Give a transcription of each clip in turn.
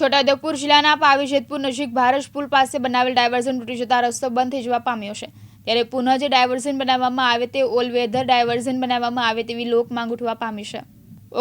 છોટાઉદેપુર જિલ્લાના પાવીજેતપુર નજીક ભારત પુલ પાસે બનાવેલ ડાયવર્ઝન તૂટી જતા રસ્તો બંધ થઈ જવા પામ્યો છે. ત્યારે પુનઃ જે ડાયવર્ઝન બનાવવામાં આવે તે ઓલ વેધર ડાયવર્ઝન બનાવવામાં આવે તેવી લોક માંગ ઉઠવા પામી છે.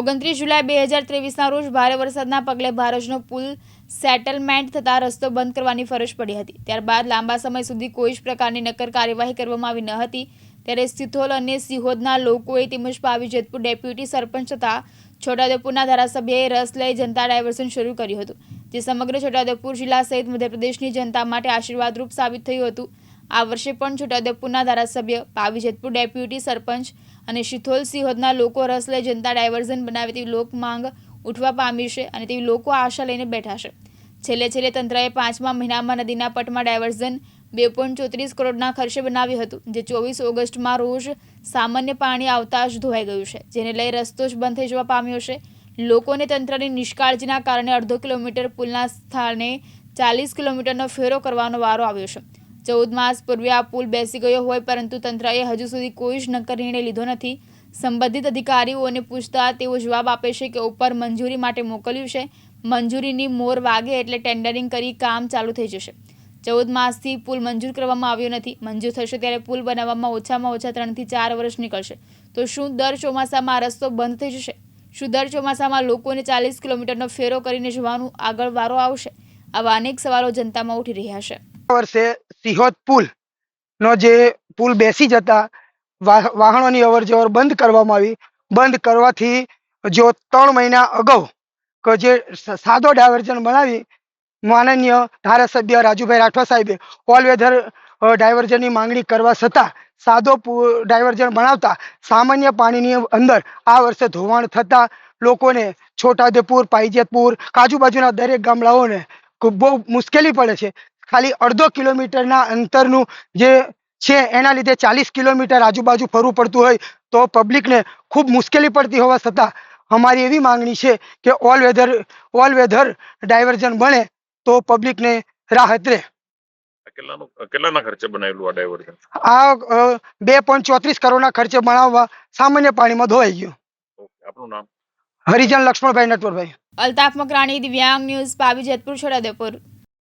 ઓગણત્રીસ જુલાઈ બે હજાર ત્રેવીસના રોજ ભારે વરસાદના પગલે ભારતનો પુલ સેટલમેન્ટ થતાં રસ્તો બંધ કરવાની ફરજ પડી હતી. ત્યારબાદ લાંબા સમય સુધી કોઈ જ પ્રકારની નક્કર કાર્યવાહી કરવામાં આવી ન હતી. ત્યારે સિથોલ અને સિહોદના લોકોએ તેમજ પાવી જેતપુર ડેપ્યુટી સરપંચ તથા છોટાઉદેપુરના ધારાસભ્યએ રસ લઈ જનતા ડાયવર્ઝન શરૂ કર્યું હતું, જે સમગ્ર છોટાઉદેપુર જિલ્લા સહિત મધ્યપ્રદેશની જનતા માટે આશીર્વાદરૂપ સાબિત થયું હતું. આ વર્ષે પણ છોટાઉદેપુરના ધારાસભ્ય પાવી જેતપુર ડેપ્યુટી સરપંચ અને શિથોલ સિહોદના લોકો રસ લઈ જનતા ડાયવર્ઝન બનાવે તેવી લોક માંગ ઉઠવા પામી છે અને તેવી લોકો આશા લઈને બેઠા છે. છેલ્લે છેલ્લે તંત્રએ પાંચમા મહિનામાં નદીના પટમાં ડાયવર્ઝન બે પોઈન્ટ ચોત્રીસ કરોડના ખર્ચે બનાવ્યું હતું, જે ચોવીસ ઓગસ્ટમાં રોજ સામાન્ય પાણી આવતા જ ધોવાઈ ગયું છે, જેને લઈ રસ્તો જ બંધ થઈ જવા પામ્યો છે. લોકોને તંત્રની નિષ્કાળજીના કારણે અડધો કિલોમીટર પુલના સ્થાને ચાલીસ કિલોમીટરનો ફેરો કરવાનો વારો આવ્યો છે. ચૌદ માસ પૂર્વે આ પુલ બેસી ગયો હોય, પરંતુ તંત્રએ હજુ સુધી કોઈ જ નક્કર નિર્ણય લીધો નથી. સંબંધિત અધિકારીઓને પૂછતા તેઓ જવાબ આપે છે કે ઉપર મંજૂરી માટે મોકલ્યું છે. મંજૂરીની મોર વાગે એટલે ટેન્ડરિંગ કરી કામ ચાલુ થઈ જશે. ચૌદ માસથી પુલ મંજૂર કરવામાં આવ્યો નથી. મંજૂર થશે ત્યારે પુલ બનાવવામાં ઓછામાં ઓછા ત્રણથી ચાર વર્ષ નીકળશે. તો શું દર ચોમાસામાં રસ્તો બંધ થઈ જશે? શું દર ચોમાસામાં લોકોને ચાલીસ કિલોમીટરનો ફેરો કરીને જવાનું આગળ વારો આવશે? આવા અનેક સવાલો જનતામાં ઉઠી રહ્યા છે. વર્ષે સિહોદ પુલ નો જે પુલ બેસી જતા વાહનોની અવર જવર બંધ કરવામાં આવી. બંધ કરવાથી જો ત્રણ મહિના અગાઉ કે જે સાદો ડાયવર્ઝન બનાવી માનનીય ધારાસભ્ય રાજુભાઈ રાઠવા સાહેબે ઓલ વેધર ડાયવર્ઝનની માંગણી કરવા છતાં સાદો ડાયવર્ઝન બનાવતા સામાન્ય પાણીની અંદર આ વર્ષે ધોવાણ થતા લોકોને છોટાદેપુર પાઇજેતપુર આજુબાજુના દરેક ગામડાઓને બહુ મુશ્કેલી પડે છે. ખાલી અડધો કિલોમીટરના અંતરનું જે છે એના લીધે ચાલીસ કિલોમીટર આજુબાજુ ફરવું પડતું હોય તો પબ્લિકને ખૂબ મુશ્કેલી પડતી હોવા છતાં અમારી એવી માંગણી છે કે all weather all weather diversion બને તો પબ્લિકને રાહત રહે આ કેટલાનું કેટલાના ખર્ચે બનાવેલું આ ડાયવર્ઝન આ બે પોઈન્ટ ચોત્રીસ કરોડના ખર્ચે બનાવવા સામાન્ય પાણીમાં ધોવાઈ ગયું. આપનું નામ? હરિજન લક્ષ્મણભાઈ નટવરભાઈ. અલ્તાફ મકરાણી દિવ્યાંગ ન્યૂઝ પાવી જેતપુર છોટાઉદેપુર.